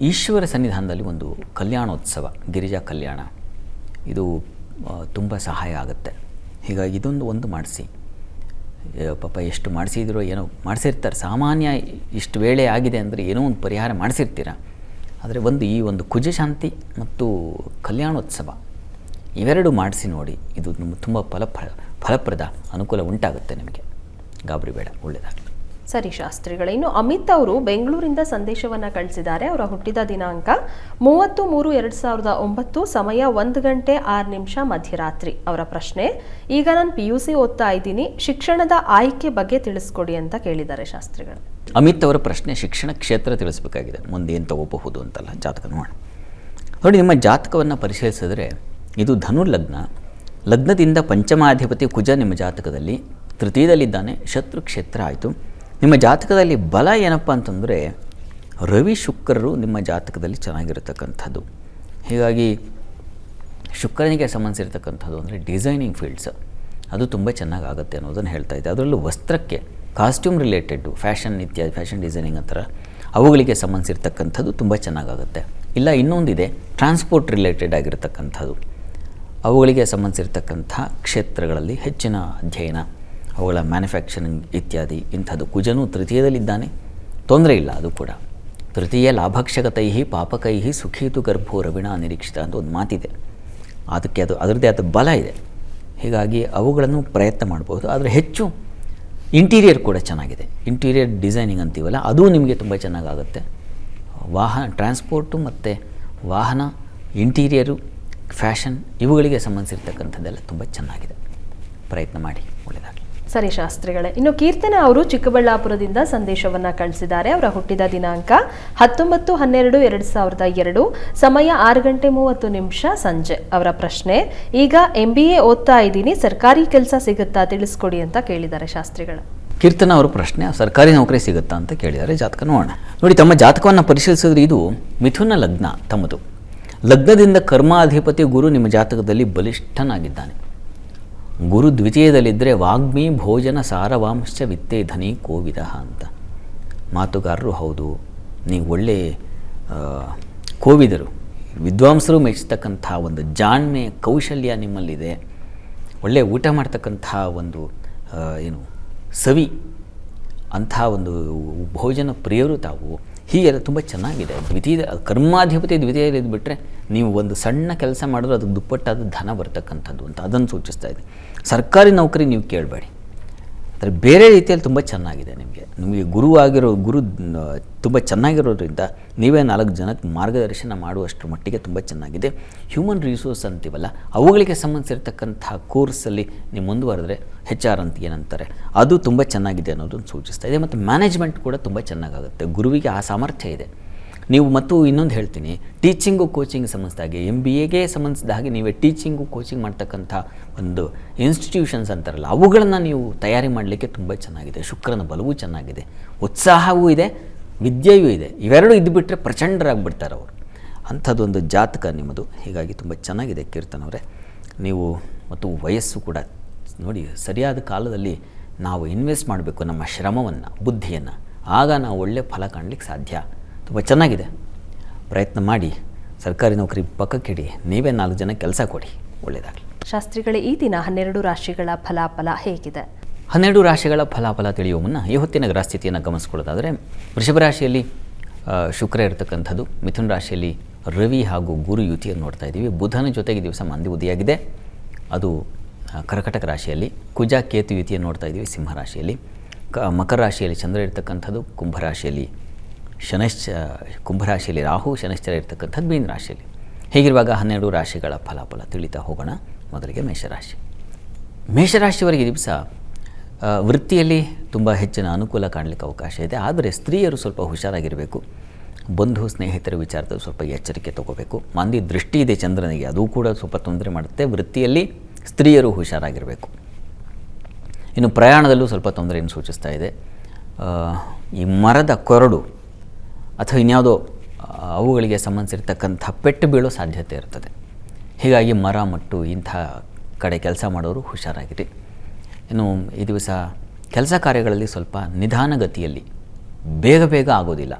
ಈಶ್ವರ ಸನ್ನಿಧಾನದಲ್ಲಿ ಒಂದು ಕಲ್ಯಾಣೋತ್ಸವ, ಗಿರಿಜಾ ಕಲ್ಯಾಣ. ಇದು ತುಂಬ ಸಹಾಯ ಆಗುತ್ತೆ. ಹೀಗಾಗಿ ಇದೊಂದು, ಒಂದು ಮಾಡಿಸಿ. ಪಾಪ ಎಷ್ಟು ಮಾಡಿಸಿದ್ರು ಏನೋ ಮಾಡಿಸಿರ್ತಾರೆ. ಸಾಮಾನ್ಯ ಇಷ್ಟು ವೇಳೆ ಆಗಿದೆ ಅಂದರೆ ಏನೋ ಒಂದು ಪರಿಹಾರ ಮಾಡಿಸಿರ್ತೀರ? ಆದರೆ ಒಂದು ಈ ಒಂದು ಕುಜಶಾಂತಿ ಮತ್ತು ಕಲ್ಯಾಣೋತ್ಸವ ಇವೆರಡು ಮಾಡಿಸಿ ನೋಡಿ, ಇದು ತುಂಬ ಫಲ ಫಲಪ್ರದ ಅನುಕೂಲ ಉಂಟಾಗುತ್ತೆ ನಿಮಗೆ. ಗಾಬರಿ ಬೇಡ ಒಳ್ಳೆಯದಾಗಲಿ ಸರಿ ಶಾಸ್ತ್ರಿಗಳೇ, ಇನ್ನು ಅಮಿತ್ ಅವರು ಬೆಂಗಳೂರಿಂದ ಸಂದೇಶವನ್ನು ಕಳಿಸಿದ್ದಾರೆ. ಅವರ ಹುಟ್ಟಿದ ದಿನಾಂಕ ಮೂವತ್ತು ಮೂರು ಎರಡು ಸಾವಿರದ ಒಂಬತ್ತು, ಸಮಯ ಒಂದು ಗಂಟೆ ಆರು ನಿಮಿಷ ಮಧ್ಯರಾತ್ರಿ. ಅವರ ಪ್ರಶ್ನೆ, ಈಗ ನಾನು ಪಿ ಯು ಸಿ ಓದ್ತಾ ಇದ್ದೀನಿ, ಶಿಕ್ಷಣದ ಆಯ್ಕೆ ಬಗ್ಗೆ ತಿಳಿಸ್ಕೊಡಿ ಅಂತ ಕೇಳಿದ್ದಾರೆ ಶಾಸ್ತ್ರಿಗಳು. ಅಮಿತ್ ಅವರ ಪ್ರಶ್ನೆ, ಶಿಕ್ಷಣ ಕ್ಷೇತ್ರ ತಿಳಿಸಬೇಕಾಗಿದೆ. ಮುಂದೆ ಏನು ತಗೋಬಹುದು ಅಂತಲ್ಲ, ಜಾತಕ ನೋಡಿ ನೋಡಿ, ನಿಮ್ಮ ಜಾತಕವನ್ನು ಪರಿಶೀಲಿಸಿದ್ರೆ, ಇದು ಧನು ಲಗ್ನ. ಲಗ್ನದಿಂದ ಪಂಚಮಾಧಿಪತಿ ಕುಜ ನಿಮ್ಮ ಜಾತಕದಲ್ಲಿ, ತೃತೀಯದಲ್ಲಿದ್ದಾನೆ, ಶತ್ರು ಕ್ಷೇತ್ರ ಆಯಿತು. ನಿಮ್ಮ ಜಾತಕದಲ್ಲಿ ಬಲ ಏನಪ್ಪ ಅಂತಂದರೆ ರವಿ ಶುಕ್ರರು ನಿಮ್ಮ ಜಾತಕದಲ್ಲಿ ಚೆನ್ನಾಗಿರತಕ್ಕಂಥದ್ದು. ಹೀಗಾಗಿ ಶುಕ್ರನಿಗೆ ಸಂಬಂಧಿಸಿರ್ತಕ್ಕಂಥದ್ದು ಅಂದರೆ ಡಿಸೈನಿಂಗ್ ಫೀಲ್ಡ್ಸ್ ಅದು ತುಂಬ ಚೆನ್ನಾಗಾಗುತ್ತೆ ಅನ್ನೋದನ್ನು ಹೇಳ್ತಾ ಇದ್ದೆ. ಅದರಲ್ಲೂ ವಸ್ತ್ರಕ್ಕೆ ಕಾಸ್ಟ್ಯೂಮ್ ರಿಲೇಟೆಡ್ಡು ಫ್ಯಾಷನ್ ಇತ್ಯಾದಿ ಫ್ಯಾಷನ್ ಡಿಸೈನಿಂಗ್ ಹತ್ರ ಅವುಗಳಿಗೆ ಸಂಬಂಧಿಸಿರ್ತಕ್ಕಂಥದ್ದು ತುಂಬ ಚೆನ್ನಾಗಾಗುತ್ತೆ. ಇಲ್ಲ, ಇನ್ನೊಂದಿದೆ ಟ್ರಾನ್ಸ್ಪೋರ್ಟ್ ರಿಲೇಟೆಡ್ ಆಗಿರತಕ್ಕಂಥದ್ದು. ಅವುಗಳಿಗೆ ಸಂಬಂಧಿಸಿರ್ತಕ್ಕಂಥ ಕ್ಷೇತ್ರಗಳಲ್ಲಿ ಹೆಚ್ಚಿನ ಅಧ್ಯಯನ. ಅವುಗಳ ಮ್ಯಾನುಫ್ಯಾಕ್ಚರಿಂಗ್ ಇತ್ಯಾದಿ ಇಂಥದ್ದು. ಕುಜನು ತೃತೀಯದಲ್ಲಿದ್ದಾನೆ. ತೊಂದರೆ ಇಲ್ಲ ಅದು ಕೂಡ. ತೃತೀಯ ಲಾಭಕ್ಷಕತೈ ಪಾಪಕೈ ಸುಖೀತು ಗರ್ಭೋ ರವಿಣ ನಿರೀಕ್ಷಿತ ಅಂತ ಒಂದು ಮಾತಿದೆ. ಅದಕ್ಕೆ ಅದು ಅದರದ್ದೇ ಆದ ಬಲ ಇದೆ. ಹೀಗಾಗಿ ಅವುಗಳನ್ನು ಪ್ರಯತ್ನ ಮಾಡ್ಬೋದು. ಆದರೆ ಹೆಚ್ಚು ಇಂಟೀರಿಯರ್ ಕೂಡ ಚೆನ್ನಾಗಿದೆ. ಇಂಟೀರಿಯರ್ ಡಿಸೈನಿಂಗ್ ಅಂತೀವಲ್ಲ, ಅದು ನಿಮಗೆ ತುಂಬ ಚೆನ್ನಾಗಾಗುತ್ತೆ. ವಾಹನ ಟ್ರಾನ್ಸ್ಪೋರ್ಟು ಮತ್ತು ವಾಹನ ಇಂಟೀರಿಯರು ಫ್ಯಾಷನ್ ಇವುಗಳಿಗೆ ಸಂಬಂಧಿಸಿರ್ತಕ್ಕಂಥದ್ದೆಲ್ಲ ತುಂಬ ಚೆನ್ನಾಗಿದೆ. ಪ್ರಯತ್ನ ಮಾಡಿ. ಸರಿ ಶಾಸ್ತ್ರಿಗಳೇ ಇನ್ನು ಕೀರ್ತನ ಅವರು ಚಿಕ್ಕಬಳ್ಳಾಪುರದಿಂದ ಸಂದೇಶವನ್ನ ಕಳಿಸಿದ್ದಾರೆ. ಅವರ ಹುಟ್ಟಿದ ದಿನಾಂಕ ಹತ್ತೊಂಬತ್ತು ಹನ್ನೆರಡು ಎರಡು ಸಾವಿರದ ಎರಡು, ಸಮಯ ಆರು ಗಂಟೆ ಮೂವತ್ತು ನಿಮಿಷ ಸಂಜೆ. ಅವರ ಪ್ರಶ್ನೆ, ಈಗ ಎಂ ಬಿ ಎ ಓದ್ತಾ ಇದ್ದೀನಿ, ಸರ್ಕಾರಿ ಕೆಲಸ ಸಿಗುತ್ತಾ ತಿಳಿಸ್ಕೊಡಿ ಅಂತ ಕೇಳಿದ್ದಾರೆ ಶಾಸ್ತ್ರಿಗಳು. ಕೀರ್ತನ ಅವರ ಪ್ರಶ್ನೆ, ಸರ್ಕಾರಿ ನೌಕರಿ ಸಿಗುತ್ತಾ ಅಂತ ಕೇಳಿದ್ದಾರೆ ಜಾತಕ ನೋಡೋಣ. ನೋಡಿ, ತಮ್ಮ ಜಾತಕವನ್ನು ಪರಿಶೀಲಿಸಿದ್ರೆ ಇದು ಮಿಥುನ ಲಗ್ನ ತಮ್ಮದು. ಲಗ್ನದಿಂದ ಕರ್ಮಾಧಿಪತಿ ಗುರು ನಿಮ್ಮ ಜಾತಕದಲ್ಲಿ ಬಲಿಷ್ಠನಾಗಿದ್ದಾನೆ. ಗುರು ದ್ವಿತೀಯದಲ್ಲಿದ್ದರೆ ವಾಗ್ಮಿ ಭೋಜನ ಸಾರವಾಂಶ ವಿತ್ತೇ ಧನಿ ಕೋವಿದ ಅಂತ. ಮಾತುಗಾರರು, ಹೌದು, ನೀವು ಒಳ್ಳೆ ಕೋವಿದರು, ವಿದ್ವಾಂಸರು ಮೆಚ್ಚತಕ್ಕಂಥ ಒಂದು ಜಾಣ್ಮೆ ಕೌಶಲ್ಯ ನಿಮ್ಮಲ್ಲಿದೆ. ಒಳ್ಳೆಯ ಊಟ ಮಾಡ್ತಕ್ಕಂಥ ಒಂದು ಏನು, ಸವಿ, ಅಂಥ ಒಂದು ಭೋಜನ ಪ್ರಿಯರು ತಾವು. ಹೀಗೆಲ್ಲ ತುಂಬ ಚೆನ್ನಾಗಿದೆ. ದ್ವಿತೀಯ, ಕರ್ಮಾಧಿಪತಿ ದ್ವಿತೀಯ ಬಿಟ್ಟರೆ ನೀವು ಒಂದು ಸಣ್ಣ ಕೆಲಸ ಮಾಡಿದ್ರೆ ಅದಕ್ಕೆ ದುಪ್ಪಟ್ಟಾದ ಧನ ಬರ್ತಕ್ಕಂಥದ್ದು ಅಂತ ಅದನ್ನು ಸೂಚಿಸ್ತಾ ಇದೆ. ಸರ್ಕಾರಿ ನೌಕರಿ ನೀವು ಕೇಳಬೇಡಿ. ಆದರೆ ಬೇರೆ ರೀತಿಯಲ್ಲಿ ತುಂಬ ಚೆನ್ನಾಗಿದೆ ನಿಮಗೆ. ನಿಮಗೆ ಗುರು ಆಗಿರೋ, ಗುರು ತುಂಬ ಚೆನ್ನಾಗಿರೋದ್ರಿಂದ ನೀವೇ ನಾಲ್ಕು ಜನಕ್ಕೆ ಮಾರ್ಗದರ್ಶನ ಮಾಡುವಷ್ಟರ ಮಟ್ಟಿಗೆ ತುಂಬ ಚೆನ್ನಾಗಿದೆ. ಹ್ಯೂಮನ್ ರಿಸೋರ್ಸ್ ಅಂತೀವಲ್ಲ, ಅವುಗಳಿಗೆ ಸಂಬಂಧಿಸಿರ್ತಕ್ಕಂಥ ಕೋರ್ಸಲ್ಲಿ ನೀವು ಮುಂದುವರೆದ್ರೆ ಹೆಚ್ ಆರ್ ಅಂತ ಏನಂತಾರೆ, ಅದು ತುಂಬ ಚೆನ್ನಾಗಿದೆ ಅನ್ನೋದನ್ನು ಸೂಚಿಸ್ತಾ ಇದೆ. ಮತ್ತು ಮ್ಯಾನೇಜ್ಮೆಂಟ್ ಕೂಡ ತುಂಬ ಚೆನ್ನಾಗಾಗುತ್ತೆ. ಗುರುವಿಗೆ ಆ ಸಾಮರ್ಥ್ಯ ಇದೆ. ನೀವು ಮತ್ತು ಇನ್ನೊಂದು ಹೇಳ್ತೀನಿ ಟೀಚಿಂಗು ಕೋಚಿಂಗ್ ಸಂಬಂಧಿಸಿದ ಹಾಗೆ ಎಂ ಬಿ ಎಗೆ ಸಂಬಂಧಿಸಿದ ಹಾಗೆ ನೀವೇ ಟೀಚಿಂಗು ಕೋಚಿಂಗ್ ಮಾಡ್ತಕ್ಕಂಥ ಒಂದು ಇನ್ಸ್ಟಿಟ್ಯೂಷನ್ಸ್ ಅಂತಾರಲ್ಲ, ಅವುಗಳನ್ನು ನೀವು ತಯಾರಿ ಮಾಡಲಿಕ್ಕೆ ತುಂಬ ಚೆನ್ನಾಗಿದೆ. ಶುಕ್ರನ ಬಲವೂ ಚೆನ್ನಾಗಿದೆ. ಉತ್ಸಾಹವೂ ಇದೆ, ವಿದ್ಯೆಯೂ ಇದೆ. ಇವೆರಡು ಇದ್ದುಬಿಟ್ರೆ ಪ್ರಚಂಡರಾಗಿಬಿಡ್ತಾರೆ ಅವರು. ಅಂಥದ್ದೊಂದು ಜಾತಕ ನಿಮ್ಮದು. ಹೀಗಾಗಿ ತುಂಬ ಚೆನ್ನಾಗಿದೆ ಕೀರ್ತನ್ ಅವರೇ. ನೀವು ಮತ್ತು ವಯಸ್ಸು ಕೂಡ ನೋಡಿ, ಸರಿಯಾದ ಕಾಲದಲ್ಲಿ ನಾವು ಇನ್ವೆಸ್ಟ್ ಮಾಡಬೇಕು ನಮ್ಮ ಶ್ರಮವನ್ನು, ಬುದ್ಧಿಯನ್ನು. ಆಗ ನಾವು ಒಳ್ಳೆಯ ಫಲ ಕಾಣಲಿಕ್ಕೆ ಸಾಧ್ಯ. ತುಂಬ ಚೆನ್ನಾಗಿದೆ. ಪ್ರಯತ್ನ ಮಾಡಿ ಸರ್ಕಾರಿ ನೌಕರಿ ಪಕ್ಕಕ್ಕಿಡಿ ನೀವೇ ನಾಲ್ಕು ಜನ ಕೆಲಸ ಕೊಡಿ ಒಳ್ಳೆಯದಾಗಲಿ ಶಾಸ್ತ್ರಿಗಳೇ ಈ ದಿನ ಹನ್ನೆರಡು ರಾಶಿಗಳ ಫಲಾಫಲ ಹೇಗಿದೆ? ಹನ್ನೆರಡು ರಾಶಿಗಳ ಫಲಾಫಲ ತಿಳಿಯುವ ಮುನ್ನ ಈ ಹೊತ್ತಿನ ಗ್ರಹಸ್ಥಿತಿಯನ್ನು ಗಮನಿಸ್ಕೊಳ್ಳೋದಾದರೆ ವೃಷಭ ರಾಶಿಯಲ್ಲಿ ಶುಕ್ರ ಇರತಕ್ಕಂಥದ್ದು ಮಿಥುನ ರಾಶಿಯಲ್ಲಿ ರವಿ ಹಾಗೂ ಗುರು ಯುತಿಯನ್ನು ನೋಡ್ತಾ ಇದ್ದೀವಿ. ಬುಧನ ಜೊತೆಗೆ ದಿವಸ ಮಂದಿ ಉದಿಯಾಗಿದೆ ಅದು ಕರ್ಕಟಕ ರಾಶಿಯಲ್ಲಿ ಕುಜ ಕೇತು ಯುತಿಯನ್ನು ನೋಡ್ತಾ ಇದ್ದೀವಿ ಸಿಂಹ ರಾಶಿಯಲ್ಲಿ. ಕ ಮಕರ ರಾಶಿಯಲ್ಲಿ ಚಂದ್ರ ಇರತಕ್ಕಂಥದ್ದು ಕುಂಭರಾಶಿಯಲ್ಲಿ ಶನಶ್ಚ, ಕುಂಭರಾಶಿಯಲ್ಲಿ ರಾಹು, ಶನಶ್ಚರ ಇರ್ತಕ್ಕಂಥದ್ದು ಮೀನ ರಾಶಿಯಲ್ಲಿ. ಹೀಗಿರುವಾಗ ಹನ್ನೆರಡು ರಾಶಿಗಳ ಫಲಾಫಲ ತಿಳಿತಾ ಹೋಗೋಣ. ಮೊದಲಿಗೆ ಮೇಷರಾಶಿ. ಮೇಷರಾಶಿಯವರಿಗೆ ದಿವಸ ವೃತ್ತಿಯಲ್ಲಿ ತುಂಬ ಹೆಚ್ಚಿನ ಅನುಕೂಲ ಕಾಣಲಿಕ್ಕೆ ಅವಕಾಶ ಇದೆ. ಆದರೆ ಸ್ತ್ರೀಯರು ಸ್ವಲ್ಪ ಹುಷಾರಾಗಿರಬೇಕು. ಬಂಧು ಸ್ನೇಹಿತರ ವಿಚಾರದಲ್ಲಿ ಸ್ವಲ್ಪ ಎಚ್ಚರಿಕೆ ತಗೋಬೇಕು. ಮಂದಿ ದೃಷ್ಟಿ ಇದೆ ಚಂದ್ರನಿಗೆ, ಅದು ಕೂಡ ಸ್ವಲ್ಪ ತೊಂದರೆ ಮಾಡುತ್ತೆ. ವೃತ್ತಿಯಲ್ಲಿ ಸ್ತ್ರೀಯರು ಹುಷಾರಾಗಿರಬೇಕು. ಇನ್ನು ಪ್ರಯಾಣದಲ್ಲೂ ಸ್ವಲ್ಪ ತೊಂದರೆಯನ್ನು ಸೂಚಿಸ್ತಾ ಇದೆ. ಈ ಮರದ ಕೊರಡು ಅಥವಾ ಇನ್ಯಾವುದೋ ಅವುಗಳಿಗೆ ಸಂಬಂಧಿಸಿರ್ತಕ್ಕಂಥ ಪೆಟ್ಟು ಬೀಳೋ ಸಾಧ್ಯತೆ ಇರ್ತದೆ. ಹೀಗಾಗಿ ಮರ ಮಟ್ಟು ಇಂಥ ಕಡೆ ಕೆಲಸ ಮಾಡೋರು ಹುಷಾರಾಗಿರಿ. ಇನ್ನು ಈ ದಿವಸ ಕೆಲಸ ಕಾರ್ಯಗಳಲ್ಲಿ ಸ್ವಲ್ಪ ನಿಧಾನಗತಿಯಲ್ಲಿ ಬೇಗ ಬೇಗ ಆಗೋದಿಲ್ಲ.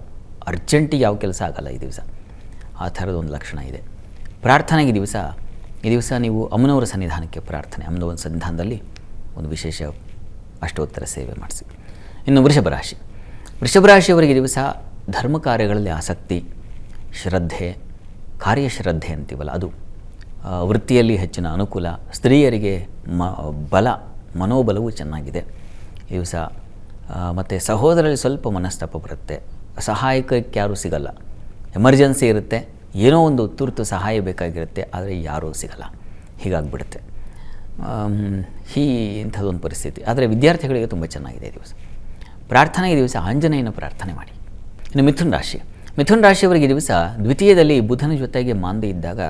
ಅರ್ಜೆಂಟಿಗೆ ಯಾವ ಕೆಲಸ ಆಗಲ್ಲ ಈ ದಿವಸ. ಆ ಥರದ ಒಂದು ಲಕ್ಷಣ ಇದೆ. ಪ್ರಾರ್ಥನೆಗೆ ದಿವಸ, ಈ ದಿವಸ ನೀವು ಅಮ್ಮನವರ ಸನ್ನಿಧಾನಕ್ಕೆ ಪ್ರಾರ್ಥನೆ, ಅಮ್ಮನವರ ಸನ್ನಿಧಾನದಲ್ಲಿ ಒಂದು ವಿಶೇಷ ಅಷ್ಟೋತ್ತರ ಸೇವೆ ಮಾಡಿಸಿ. ಇನ್ನು ವೃಷಭ ರಾಶಿ. ವೃಷಭ ರಾಶಿಯವರಿಗೆ ದಿವಸ ಧರ್ಮ ಕಾರ್ಯಗಳಲ್ಲಿ ಆಸಕ್ತಿ, ಶ್ರದ್ಧೆ, ಕಾರ್ಯಶ್ರದ್ಧೆ ಅಂತೀವಲ್ಲ ಅದು. ವೃತ್ತಿಯಲ್ಲಿ ಹೆಚ್ಚಿನ ಅನುಕೂಲ, ಸ್ತ್ರೀಯರಿಗೆ ಮ, ಬಲ, ಮನೋಬಲವು ಚೆನ್ನಾಗಿದೆ. ಇವು ದಿವಸ ಮತ್ತು ಸಹೋದರಲ್ಲಿ ಸ್ವಲ್ಪ ಮನಸ್ತಾಪ ಬರುತ್ತೆ. ಸಹಾಯಕಕ್ಕೆ ಯಾರೂ ಸಿಗಲ್ಲ. ಎಮರ್ಜೆನ್ಸಿ ಇರುತ್ತೆ. ಏನೋ ಒಂದು ತುರ್ತು ಸಹಾಯ ಬೇಕಾಗಿರುತ್ತೆ, ಆದರೆ ಯಾರೂ ಸಿಗಲ್ಲ. ಹೀಗಾಗ್ಬಿಡುತ್ತೆ. ಈ ಇಂಥದ್ದೊಂದು ಪರಿಸ್ಥಿತಿ. ಆದರೆ ವಿದ್ಯಾರ್ಥಿಗಳಿಗೆ ತುಂಬ ಚೆನ್ನಾಗಿದೆ ದಿವಸ. ಪ್ರಾರ್ಥನೆ ದಿವಸ ಆಂಜನೇಯನ ಪ್ರಾರ್ಥನೆ ಮಾಡಿ. ಇನ್ನು ಮಿಥುನ್ ರಾಶಿ. ಮಿಥುನ್ ರಾಶಿಯವರಿಗೆ ದಿವಸ ದ್ವಿತೀಯದಲ್ಲಿ ಬುಧನ ಜೊತೆಗೆ ಮಾಂದಿ ಇದ್ದಾಗ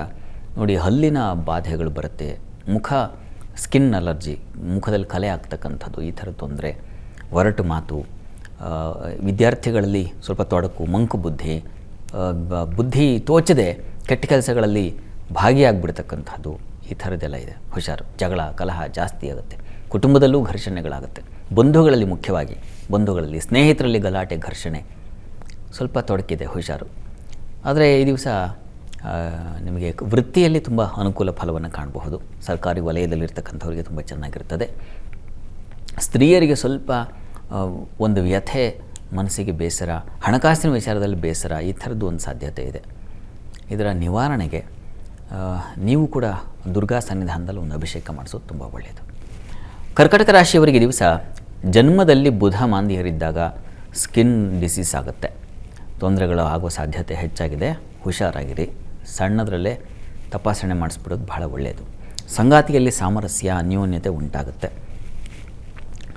ನೋಡಿ ಹಲ್ಲಿನ ಬಾಧೆಗಳು ಬರುತ್ತೆ. ಮುಖ ಸ್ಕಿನ್ ಅಲರ್ಜಿ ಮುಖದಲ್ಲಿ ಕಲೆ ಆಗ್ತಕ್ಕಂಥದ್ದು, ಈ ಥರ ತೊಂದರೆ, ಒರಟು ಮಾತು ವಿದ್ಯಾರ್ಥಿಗಳಲ್ಲಿ ಸ್ವಲ್ಪ ತೊಡಕು, ಮಂಕು ಬುದ್ಧಿ ಬುದ್ಧಿ ತೋಚದೆ ಕೆಟ್ಟ ಕೆಲಸಗಳಲ್ಲಿ ಭಾಗಿಯಾಗ್ಬಿಡ್ತಕ್ಕಂಥದ್ದು, ಈ ಥರದ್ದೆಲ್ಲ ಇದೆ. ಹುಷಾರು, ಜಗಳ, ಕಲಹ ಜಾಸ್ತಿ ಆಗುತ್ತೆ. ಕುಟುಂಬದಲ್ಲೂ ಘರ್ಷಣೆಗಳಾಗುತ್ತೆ. ಬಂಧುಗಳಲ್ಲಿ ಮುಖ್ಯವಾಗಿ, ಬಂಧುಗಳಲ್ಲಿ, ಸ್ನೇಹಿತರಲ್ಲಿ ಗಲಾಟೆ, ಘರ್ಷಣೆ ಸ್ವಲ್ಪ ತೊಡಕಿದೆ, ಹುಷಾರು. ಆದರೆ ಈ ದಿವಸ ನಿಮಗೆ ವೃತ್ತಿಯಲ್ಲಿ ತುಂಬ ಅನುಕೂಲ ಫಲವನ್ನು ಕಾಣಬಹುದು. ಸರ್ಕಾರಿ ವಲಯದಲ್ಲಿರ್ತಕ್ಕಂಥವ್ರಿಗೆ ತುಂಬ ಚೆನ್ನಾಗಿರ್ತದೆ. ಸ್ತ್ರೀಯರಿಗೆ ಸ್ವಲ್ಪ ಒಂದು ವ್ಯಥೆ, ಮನಸ್ಸಿಗೆ ಬೇಸರ, ಹಣಕಾಸಿನ ವಿಚಾರದಲ್ಲಿ ಬೇಸರ, ಈ ಥರದ್ದು ಒಂದು ಸಾಧ್ಯತೆ ಇದೆ. ಇದರ ನಿವಾರಣೆಗೆ ನೀವು ಕೂಡ ದುರ್ಗಾ ಸನ್ನಿಧಾನದಲ್ಲಿ ಒಂದು ಅಭಿಷೇಕ ಮಾಡಿಸೋದು ತುಂಬ ಒಳ್ಳೆಯದು ಕರ್ಕಟಕ ರಾಶಿಯವರಿಗೆ ದಿವಸ ಜನ್ಮದಲ್ಲಿ ಬುಧ ಮಾಂದಿಯರಿದ್ದಾಗ ಸ್ಕಿನ್ ಡಿಸೀಸ್ ಆಗುತ್ತೆ. ತೊಂದರೆಗಳು ಆಗುವ ಸಾಧ್ಯತೆ ಹೆಚ್ಚಾಗಿದೆ. ಹುಷಾರಾಗಿರಿ. ಸಣ್ಣದರಲ್ಲೇ ತಪಾಸಣೆ ಮಾಡಿಸ್ಬಿಡೋದು ಬಹಳ ಒಳ್ಳೆಯದು ಸಂಗಾತಿಯಲ್ಲಿ ಸಾಮರಸ್ಯ, ಅನ್ಯೋನ್ಯತೆ ಉಂಟಾಗುತ್ತೆ.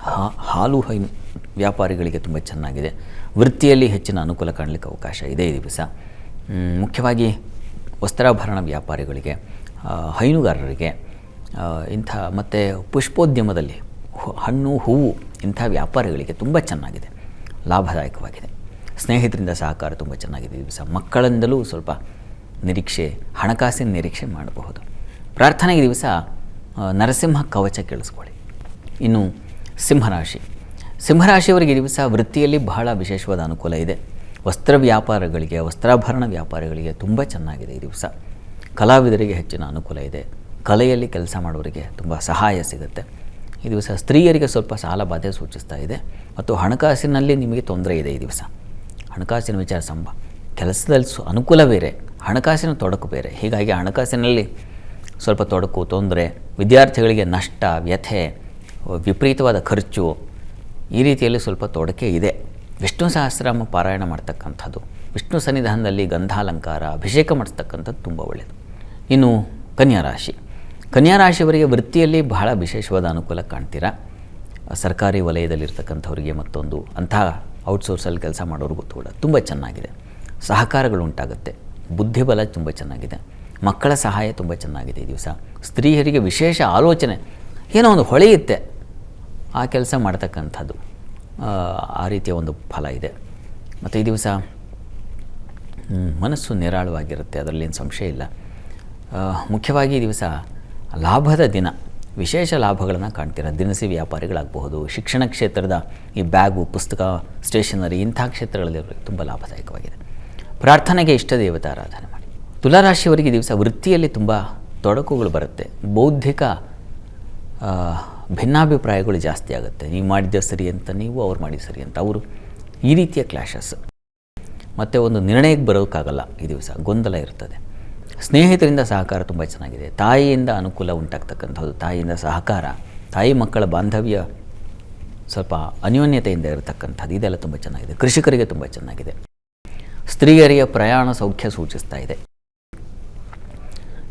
ಹಾ, ಹಾಲು ಹೈನು ವ್ಯಾಪಾರಿಗಳಿಗೆ ತುಂಬ ಚೆನ್ನಾಗಿದೆ. ವೃತ್ತಿಯಲ್ಲಿ ಹೆಚ್ಚಿನ ಅನುಕೂಲ ಕಾಣಲಿಕ್ಕೆ ಅವಕಾಶ ಇದೆ ಈ ದಿವಸ. ಮುಖ್ಯವಾಗಿ ವಸ್ತ್ರಾಭರಣ ವ್ಯಾಪಾರಿಗಳಿಗೆ ಹೈನುಗಾರರಿಗೆ ಇಂಥ ಮತ್ತು ಪುಷ್ಪೋದ್ಯಮದಲ್ಲಿ ಹಣ್ಣು, ಹೂವು ಇಂಥ ವ್ಯಾಪಾರಿಗಳಿಗೆ ತುಂಬ ಚೆನ್ನಾಗಿದೆ. ಲಾಭದಾಯಕವಾಗಿದೆ. ಸ್ನೇಹಿತರಿಂದ ಸಹಕಾರ ತುಂಬ ಚೆನ್ನಾಗಿದೆ. ಈ ದಿವಸ ಮಕ್ಕಳಿಂದಲೂ ಸ್ವಲ್ಪ ನಿರೀಕ್ಷೆ, ಹಣಕಾಸಿನ ನಿರೀಕ್ಷೆ ಮಾಡಬಹುದು. ಪ್ರಾರ್ಥನೆಗೆ ದಿವಸ ನರಸಿಂಹ ಕವಚ ಕೇಳಿಸ್ಕೊಳ್ಳಿ. ಇನ್ನು ಸಿಂಹರಾಶಿ. ಸಿಂಹರಾಶಿಯವರಿಗೆ ಈ ದಿವಸ ವೃತ್ತಿಯಲ್ಲಿ ಬಹಳ ವಿಶೇಷವಾದ ಅನುಕೂಲ ಇದೆ. ವಸ್ತ್ರ ವ್ಯಾಪಾರಗಳಿಗೆ, ವಸ್ತ್ರಾಭರಣ ವ್ಯಾಪಾರಗಳಿಗೆ ತುಂಬ ಚೆನ್ನಾಗಿದೆ ಈ ದಿವಸ. ಕಲಾವಿದರಿಗೆ ಹೆಚ್ಚಿನ ಅನುಕೂಲ ಇದೆ. ಕಲೆಯಲ್ಲಿ ಕೆಲಸ ಮಾಡೋರಿಗೆ ತುಂಬ ಸಹಾಯ ಸಿಗುತ್ತೆ. ಈ ದಿವಸ ಸ್ತ್ರೀಯರಿಗೆ ಸ್ವಲ್ಪ ಸಾಲ ಬಾಧೆ ಸೂಚಿಸ್ತಾ ಇದೆ. ಮತ್ತು ಹಣಕಾಸಿನಲ್ಲಿ ನಿಮಗೆ ತೊಂದರೆ ಇದೆ ಈ ದಿವಸ. ಹಣಕಾಸಿನ ವಿಚಾರ ಸಂಭ ಕೆಲಸದಲ್ಲಿ ಸು ಅನುಕೂಲ ಬೇರೆ, ಹಣಕಾಸಿನ ತೊಡಕು ಬೇರೆ. ಹೀಗಾಗಿ ಹಣಕಾಸಿನಲ್ಲಿ ಸ್ವಲ್ಪ ತೊಡಕು, ತೊಂದರೆ, ವಿದ್ಯಾರ್ಥಿಗಳಿಗೆ ನಷ್ಟ, ವ್ಯಥೆ, ವಿಪರೀತವಾದ ಖರ್ಚು ಈ ರೀತಿಯಲ್ಲಿ ಸ್ವಲ್ಪ ತೊಡಕೆ ಇದೆ. ವಿಷ್ಣು ಸಹಸ್ರನಾಮ ಪಾರಾಯಣ ಮಾಡ್ತಕ್ಕಂಥದ್ದು, ವಿಷ್ಣು ಸನ್ನಿಧಾನದಲ್ಲಿ ಗಂಧಾಲಂಕಾರ, ಅಭಿಷೇಕ ಮಾಡಿಸ್ತಕ್ಕಂಥದ್ದು ತುಂಬ ಒಳ್ಳೆಯದು ಇನ್ನು ಕನ್ಯಾ ರಾಶಿ. ಕನ್ಯಾ ರಾಶಿಯವರಿಗೆ ವೃತ್ತಿಯಲ್ಲಿ ಬಹಳ ವಿಶೇಷವಾದ ಅನುಕೂಲ ಕಾಣ್ತೀರಾ? ಸರ್ಕಾರಿ ವಲಯದಲ್ಲಿರ್ತಕ್ಕಂಥವರಿಗೆ ಮತ್ತೊಂದು ಅಂತಹ ಔಟ್ಸೋರ್ಸಲ್ಲಿ ಕೆಲಸ ಮಾಡೋರಿಗೂ ಕೂಡ. ತುಂಬ ಚೆನ್ನಾಗಿದೆ. ಸಹಕಾರಗಳು ಉಂಟಾಗುತ್ತೆ. ಬುದ್ಧಿಬಲ ತುಂಬ ಚೆನ್ನಾಗಿದೆ. ಮಕ್ಕಳ ಸಹಾಯ ತುಂಬ ಚೆನ್ನಾಗಿದೆ ಈ ದಿವಸ. ಸ್ತ್ರೀಯರಿಗೆ ವಿಶೇಷ ಆಲೋಚನೆ. ಏನೋ ಒಂದು ಹೊಳೆಯುತ್ತೆ. ಆ ಕೆಲಸ ಮಾಡ್ತಕ್ಕಂಥದ್ದು. ಆ, ರೀತಿಯ ಒಂದು ಫಲ ಇದೆ. ಮತ್ತು ಈ ದಿವಸ ಮನಸ್ಸು ನಿರಾಳವಾಗಿರುತ್ತೆ. ಅದರಲ್ಲೇನು ಸಂಶಯ ಇಲ್ಲ. ಮುಖ್ಯವಾಗಿ ಈ ದಿವಸ ಲಾಭದ ದಿನ. ವಿಶೇಷ ಲಾಭಗಳನ್ನು ಕಾಣ್ತೀರ, ದಿನಸಿ ವ್ಯಾಪಾರಿಗಳಾಗಬಹುದು, ಶಿಕ್ಷಣ ಕ್ಷೇತ್ರದ ಈ ಬ್ಯಾಗು, ಪುಸ್ತಕ, ಸ್ಟೇಷನರಿ ಇಂಥ ಕ್ಷೇತ್ರಗಳಲ್ಲಿ ತುಂಬ ಲಾಭದಾಯಕವಾಗಿದೆ. ಪ್ರಾರ್ಥನೆಗೆ ಇಷ್ಟ ದೇವತಾ ಆರಾಧನೆ ಮಾಡಿ. ತುಲಾರಾಶಿಯವರಿಗೆ ದಿವಸ ವೃತ್ತಿಯಲ್ಲಿ ತುಂಬ ತೊಡಕುಗಳು ಬರುತ್ತೆ. ಬೌದ್ಧಿಕ ಭಿನ್ನಾಭಿಪ್ರಾಯಗಳು ಜಾಸ್ತಿ ಆಗುತ್ತೆ. ನೀವು ಮಾಡಿದ್ದೆ ಸರಿ ಅಂತ ನೀವು ಅವ್ರು ಮಾಡಿದ ಸರಿ ಅಂತ ಅವರು ಈ ರೀತಿಯ ಕ್ಲಾಶಸ್ ಮತ್ತು ಒಂದು ನಿರ್ಣಯಕ್ಕೆ ಬರೋಕ್ಕಾಗಲ್ಲ ಈ ದಿವಸ, ಗೊಂದಲ ಇರ್ತದೆ. ಸ್ನೇಹಿತರಿಂದ ಸಹಕಾರ ತುಂಬ ಚೆನ್ನಾಗಿದೆ. ತಾಯಿಯಿಂದ ಅನುಕೂಲ ಉಂಟಾಗ್ತಕ್ಕಂಥದ್ದು, ತಾಯಿಯಿಂದ ಸಹಕಾರ, ತಾಯಿ ಮಕ್ಕಳ ಬಾಂಧವ್ಯ ಸ್ವಲ್ಪ ಅನ್ಯೋನ್ಯತೆಯಿಂದ ಇರತಕ್ಕಂಥದ್ದು, ಇದೆಲ್ಲ ತುಂಬ ಚೆನ್ನಾಗಿದೆ. ಕೃಷಿಕರಿಗೆ ತುಂಬ ಚೆನ್ನಾಗಿದೆ. ಸ್ತ್ರೀಯರಿಗೆ ಪ್ರಯಾಣ ಸೌಖ್ಯ ಸೂಚಿಸ್ತಾ ಇದೆ.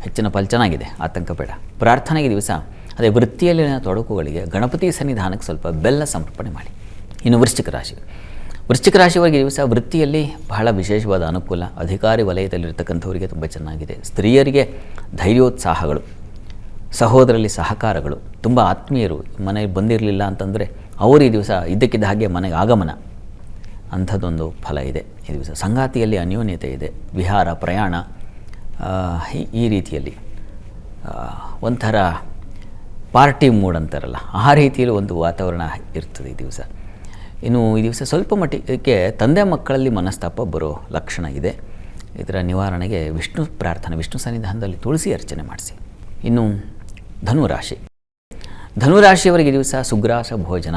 ಹೆಚ್ಚಿನ ಫಲ ಚೆನ್ನಾಗಿದೆ, ಆತಂಕ ಬೇಡ. ಪ್ರಾರ್ಥನೆಗೆ ದಿವಸ, ಅದೇ ವೃತ್ತಿಯಲ್ಲಿನ ತೊಡಕುಗಳಿಗೆ ಗಣಪತಿ ಸನ್ನಿಧಾನಕ್ಕೆ ಸ್ವಲ್ಪ ಬೆಲ್ಲ ಸಮರ್ಪಣೆ ಮಾಡಿ. ಇನ್ನು ವೃಶ್ಚಿಕ ರಾಶಿ ವೃಶ್ಚಿಕ ರಾಶಿಯವರಿಗೆ ದಿವಸ ವೃತ್ತಿಯಲ್ಲಿ ಬಹಳ ವಿಶೇಷವಾದ ಅನುಕೂಲ. ಅಧಿಕಾರಿ ವಲಯದಲ್ಲಿರ್ತಕ್ಕಂಥವರಿಗೆ ತುಂಬ ಚೆನ್ನಾಗಿದೆ. ಸ್ತ್ರೀಯರಿಗೆ ಧೈರ್ಯೋತ್ಸಾಹಗಳು ಸಹೋದರಲ್ಲಿ ಸಹಕಾರಗಳು, ತುಂಬ ಆತ್ಮೀಯರು ಮನೆಗೆ ಬಂದಿರಲಿಲ್ಲ ಅಂತಂದರೆ ಅವರು ಈ ದಿವಸ ಇದ್ದಕ್ಕಿದ್ದ ಹಾಗೆ ಮನೆಗೆ ಆಗಮನ ಅಂಥದ್ದೊಂದು ಫಲ ಇದೆ ಈ ದಿವಸ. ಸಂಗಾತಿಯಲ್ಲಿ ಅನ್ಯೋನ್ಯತೆ ಇದೆ, ವಿಹಾರ, ಪ್ರಯಾಣ ಈ- ರೀತಿಯಲ್ಲಿ. ಒಂಥರ ಪಾರ್ಟಿ ಮೂಡ್ ಅಂತಾರಲ್ಲ, ಆ ರೀತಿಯಲ್ಲಿ ಒಂದು ವಾತಾವರಣ ಇರ್ತದೆ ಈ ದಿವಸ. ಇನ್ನು ಈ ದಿವಸ ಸ್ವಲ್ಪ ಮಟ್ಟಿಗೆ ತಂದೆ ಮಕ್ಕಳಲ್ಲಿ ಮನಸ್ತಾಪ ಬರೋ ಲಕ್ಷಣ ಇದೆ. ಇದರ ನಿವಾರಣೆಗೆ ವಿಷ್ಣು ಪ್ರಾರ್ಥನೆ, ವಿಷ್ಣು ಸನ್ನಿಧಾನದಲ್ಲಿ ತುಳಸಿ ಅರ್ಚನೆ ಮಾಡಿಸಿ. ಇನ್ನು ಧನುರಾಶಿ. ಧನುರಾಶಿಯವರಿಗೆ ದಿವಸ ಸುಗ್ರಾಸ ಭೋಜನ.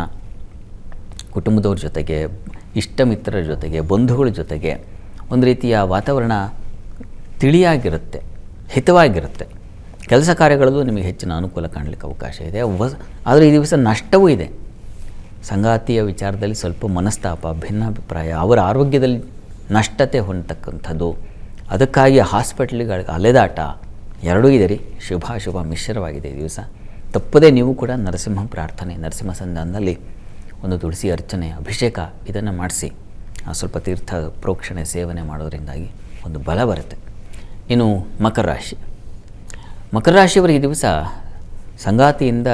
ಕುಟುಂಬದವ್ರ ಜೊತೆಗೆ ಇಷ್ಟ ಮಿತ್ರರ ಜೊತೆಗೆ, ಬಂಧುಗಳ ಜೊತೆಗೆ ಒಂದು ರೀತಿಯ ವಾತಾವರಣ ತಿಳಿಯಾಗಿರುತ್ತೆ, ಹಿತವಾಗಿರುತ್ತೆ. ಕೆಲಸ ಕಾರ್ಯಗಳಲ್ಲೂ ನಿಮಗೆ ಹೆಚ್ಚಿನ ಅನುಕೂಲ ಕಾಣಲಿಕ್ಕೆ ಅವಕಾಶ ಇದೆ. ಆದರೆ ಈ ದಿವಸ ನಷ್ಟವೂ ಇದೆ. ಸಂಗಾತಿಯ ವಿಚಾರದಲ್ಲಿ ಸ್ವಲ್ಪ ಮನಸ್ತಾಪ, ಭಿನ್ನಾಭಿಪ್ರಾಯ, ಅವರ ಆರೋಗ್ಯದಲ್ಲಿ ನಷ್ಟತೆ ಹೊಂದತಕ್ಕಂಥದ್ದು. ಅದಕ್ಕಾಗಿ ಹಾಸ್ಪಿಟ್ಲಿಗಳಿಗೆ ಅಲೆದಾಟ. ಎರಡೂ ಇದೆ ರೀ ಶುಭಾಶುಭ ಮಿಶ್ರವಾಗಿದೆ ಈ ದಿವಸ. ತಪ್ಪದೇ ನೀವು ಕೂಡ ನರಸಿಂಹ ಪ್ರಾರ್ಥನೆ ನರಸಿಂಹ ಸಂಧಾನದಲ್ಲಿ ಒಂದು ತುಳಸಿ ಅರ್ಚನೆ, ಅಭಿಷೇಕ ಇದನ್ನು ಮಾಡಿಸಿ. ಸ್ವಲ್ಪ ತೀರ್ಥ ಪ್ರೋಕ್ಷಣೆ ಸೇವನೆ ಮಾಡೋದರಿಂದಾಗಿ ಒಂದು ಬಲ ಬರುತ್ತೆ. ಇನ್ನು ಮಕರ ರಾಶಿ. ಮಕರ ರಾಶಿಯವರಿಗೆ ಈ ದಿವಸ ಸಂಗಾತಿಯಿಂದ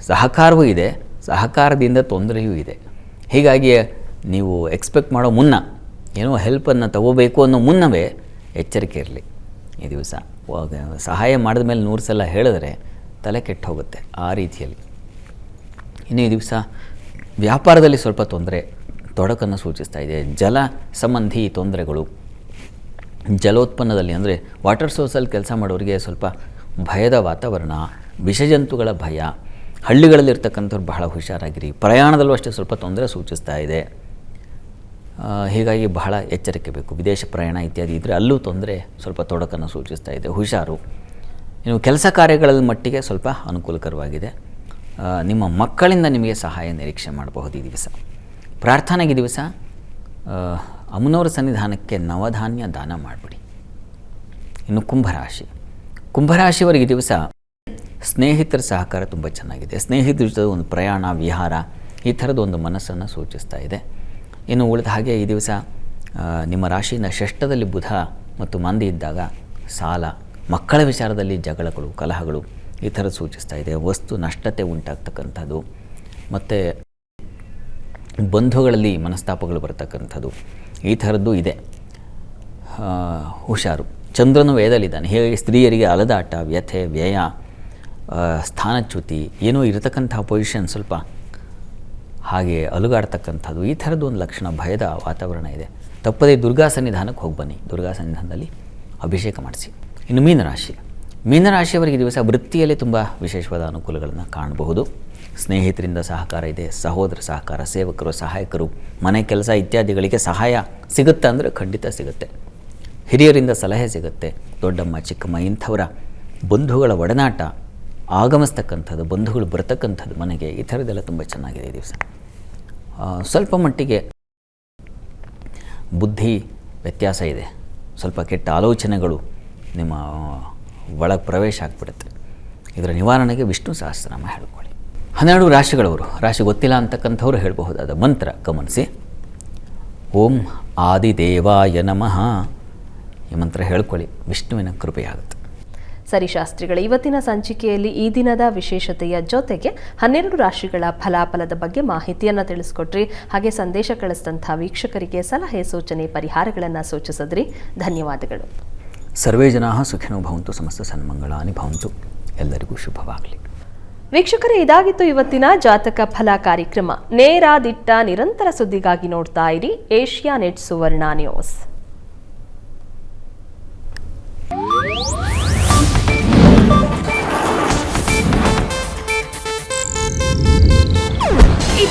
ಸಹಕಾರವೂ ಇದೆ. ಸಹಕಾರದಿಂದ ತೊಂದರೆಯೂ ಇದೆ. ಹೀಗಾಗಿ ನೀವು ಎಕ್ಸ್ಪೆಕ್ಟ್ ಮಾಡೋ ಮುನ್ನ, ಏನೋ ಹೆಲ್ಪನ್ನು ತಗೋಬೇಕು ಅನ್ನೋ ಮುನ್ನವೇ ಎಚ್ಚರಿಕೆ ಇರಲಿ. ಈ ದಿವಸ ಸಹಾಯ ಮಾಡಿದ ಮೇಲೆ ನೂರು ಸಲ ಹೇಳಿದ್ರೆ ತಲೆ ಕೆಟ್ಟು ಹೋಗುತ್ತೆ ಆ ರೀತಿಯಲ್ಲಿ. ಇನ್ನು ಈ ದಿವಸ ವ್ಯಾಪಾರದಲ್ಲಿ ಸ್ವಲ್ಪ ತೊಂದರೆ ತೊಡಕನ್ನು ಸೂಚಿಸ್ತಾ ಇದೆ. ಜಲ ಸಂಬಂಧಿ ತೊಂದರೆಗಳು, ಜಲೋತ್ಪನ್ನದಲ್ಲಿ ಅಂದರೆ ವಾಟರ್ ಸೋರ್ಸಲ್ಲಿ ಕೆಲಸ ಮಾಡೋರಿಗೆ ಸ್ವಲ್ಪ ಭಯದ ವಾತಾವರಣ, ವಿಷಜಂತುಗಳ ಭಯ ಹಳ್ಳಿಗಳಲ್ಲಿರ್ತಕ್ಕಂಥವ್ರು ಬಹಳ ಹುಷಾರಾಗಿರಿ. ಪ್ರಯಾಣದಲ್ಲೂ ಅಷ್ಟೇ ಸ್ವಲ್ಪ ತೊಂದರೆ ಸೂಚಿಸ್ತಾ ಇದೆ. ಹೀಗಾಗಿ ಬಹಳ ಎಚ್ಚರಿಕೆ ಬೇಕು. ವಿದೇಶ ಪ್ರಯಾಣ ಇತ್ಯಾದಿ ಇದ್ದರೆ ಅಲ್ಲೂ ತೊಂದರೆ ಸ್ವಲ್ಪ ತೊಡಕನ್ನು ಸೂಚಿಸ್ತಾ ಇದೆ. ಹುಷಾರು. ಇನ್ನು ಕೆಲಸ ಕಾರ್ಯಗಳಲ್ಲಿ ಮಟ್ಟಿಗೆ ಸ್ವಲ್ಪ ಅನುಕೂಲಕರವಾಗಿದೆ. ನಿಮ್ಮ ಮಕ್ಕಳಿಂದ ನಿಮಗೆ ಸಹಾಯ ನಿರೀಕ್ಷೆ ಮಾಡಬಹುದು ಈ ದಿವಸ. ಪ್ರಾರ್ಥನೆಗೆ ದಿವಸ ಅಮ್ಮನವರ ಸನ್ನಿಧಾನಕ್ಕೆ ನವಧಾನ್ಯ ದಾನ ಮಾಡಿಬಿಡಿ. ಇನ್ನು ಕುಂಭರಾಶಿ. ಕುಂಭರಾಶಿಯವರಿಗೆ ದಿವಸ ಸ್ನೇಹಿತರ ಸಹಕಾರ ತುಂಬ ಚೆನ್ನಾಗಿದೆ. ಸ್ನೇಹಿತರ ಜೊತೆ ಒಂದು ಪ್ರಯಾಣ, ವಿಹಾರ ಈ ಥರದ ಒಂದು ಮನಸ್ಸನ್ನು ಸೂಚಿಸ್ತಾ ಇದೆ. ಇನ್ನು ಉಳಿದ ಹಾಗೆ ಈ ದಿವಸ ನಿಮ್ಮ ರಾಶಿಯಿಂದ ಷಷ್ಠದಲ್ಲಿ ಬುಧ ಮತ್ತು ಮಂದಿ ಇದ್ದಾಗ ಸಾಲ, ಮಕ್ಕಳ ವಿಚಾರದಲ್ಲಿ ಜಗಳಗಳು, ಕಲಹಗಳು ಈ ಥರದ್ದು ಸೂಚಿಸ್ತಾ ಇದೆ. ವಸ್ತು ನಷ್ಟತೆ ಉಂಟಾಗ್ತಕ್ಕಂಥದ್ದು ಮತ್ತು ಬಂಧುಗಳಲ್ಲಿ ಮನಸ್ತಾಪಗಳು ಬರ್ತಕ್ಕಂಥದ್ದು ಈ ಥರದ್ದು ಇದೆ. ಹುಷಾರು. ಚಂದ್ರನು ವೇದಲ್ಲಿದ್ದಾನೆ. ಹೇಗೆ ಸ್ತ್ರೀಯರಿಗೆ ಅಲದಾಟ, ವ್ಯಥೆ, ವ್ಯಯ ಸ್ಥಾನಚ್ಯುತಿ ಏನೋ ಇರತಕ್ಕಂಥ ಪೊಸಿಷನ್ ಸ್ವಲ್ಪ ಹಾಗೆ ಅಲುಗಾಡ್ತಕ್ಕಂಥದ್ದು. ಈ ಥರದ್ದು ಒಂದು ಲಕ್ಷಣ ಭಯದ ವಾತಾವರಣ ಇದೆ. ತಪ್ಪದೇ ದುರ್ಗಾ ಸನ್ನಿಧಾನಕ್ಕೆ ಹೋಗಿ ಬನ್ನಿ. ದುರ್ಗಾ ಸನ್ನಿಧಾನದಲ್ಲಿ ಅಭಿಷೇಕ ಮಾಡಿಸಿ. ಇನ್ನು ಮೀನರಾಶಿ. ಮೀನರಾಶಿಯವರಿಗೆ ದಿವಸ ವೃತ್ತಿಯಲ್ಲಿ ತುಂಬ ವಿಶೇಷವಾದ ಅನುಕೂಲಗಳನ್ನು ಕಾಣಬಹುದು. ಸ್ನೇಹಿತರಿಂದ ಸಹಕಾರ ಇದೆ, ಸಹೋದರ ಸಹಕಾರ, ಸೇವಕರು, ಸಹಾಯಕರು, ಮನೆ ಕೆಲಸ ಇತ್ಯಾದಿಗಳಿಗೆ ಸಹಾಯ ಸಿಗುತ್ತೆ ಅಂದರೆ ಖಂಡಿತ ಸಿಗುತ್ತೆ. ಹಿರಿಯರಿಂದ ಸಲಹೆ ಸಿಗುತ್ತೆ. ದೊಡ್ಡಮ್ಮ, ಚಿಕ್ಕಮ್ಮ ಇಂಥವರ ಬಂಧುಗಳ ಒಡನಾಟ ಆಗಮಿಸ್ತಕ್ಕಂಥದ್ದು, ಬಂಧುಗಳು ಬರ್ತಕ್ಕಂಥದ್ದು ಮನೆಗೆ ಈ ಥರದ್ದೆಲ್ಲ ತುಂಬ ಚೆನ್ನಾಗಿದೆ ಈ ದಿವಸ. ಸ್ವಲ್ಪ ಮಟ್ಟಿಗೆ ಬುದ್ಧಿ ವ್ಯತ್ಯಾಸ ಇದೆ. ಸ್ವಲ್ಪ ಕೆಟ್ಟ ಆಲೋಚನೆಗಳು ನಿಮ್ಮ ಒಳಗೆ ಪ್ರವೇಶ ಆಗಿಬಿಡುತ್ತೆ. ಇದರ ನಿವಾರಣೆಗೆ ವಿಷ್ಣು ಸಹಸ್ರನಾಮ ಹೇಳ್ಕೊಳ್ಳಿ. ಹನ್ನೆರಡು ರಾಶಿಗಳವರು, ರಾಶಿ ಗೊತ್ತಿಲ್ಲ ಅಂತಕ್ಕಂಥವ್ರು ಹೇಳಬಹುದಾದ ಮಂತ್ರ ಗಮನಿಸಿ. ಓಂ ಆದಿದೇವಾಯ ನಮಃ ಈ ಮಂತ್ರ ಹೇಳ್ಕೊಳ್ಳಿ, ವಿಷ್ಣುವಿನ ಕೃಪೆಯಾಗುತ್ತೆ. ಸರಿ ಶಾಸ್ತ್ರಿಗಳ ಇವತ್ತಿನ ಸಂಚಿಕೆಯಲ್ಲಿ ಈ ದಿನದ ವಿಶೇಷತೆಯ ಜೊತೆಗೆ ಹನ್ನೆರಡು ರಾಶಿಗಳ ಫಲಾಫಲದ ಬಗ್ಗೆ ಮಾಹಿತಿಯನ್ನು ತಿಳಿಸ್ಕೊಟ್ರಿ. ಹಾಗೆ ಸಂದೇಶ ಕಳಿಸಿದಂಥ ವೀಕ್ಷಕರಿಗೆ ಸಲಹೆ ಸೂಚನೆ ಪರಿಹಾರಗಳನ್ನು ಸೂಚಿಸಿದ್ರಿ. ಧನ್ಯವಾದಗಳು. ಸರ್ವೇ ಜನಾ ಸುಖಿನೋ ಭವಂತು. ಸಮಸ್ತ ಸನ್ಮಂಗಳಾನಿ ಭವಂತು. ಎಲ್ಲರಿಗೂ ಶುಭವಾಗಲಿ. ವೀಕ್ಷಕರೇ ಇದಾಗಿತ್ತು ಇವತ್ತಿನ ಜಾತಕ ಫಲ ಕಾರ್ಯಕ್ರಮ. ನೇರ ದಿಟ್ಟ ನಿರಂತರ ಸುದ್ದಿಗಾಗಿ ನೋಡ್ತಾ ಇರಿ ಏಷ್ಯಾ ನೆಟ್ ಸುವರ್ಣ ನ್ಯೂಸ್.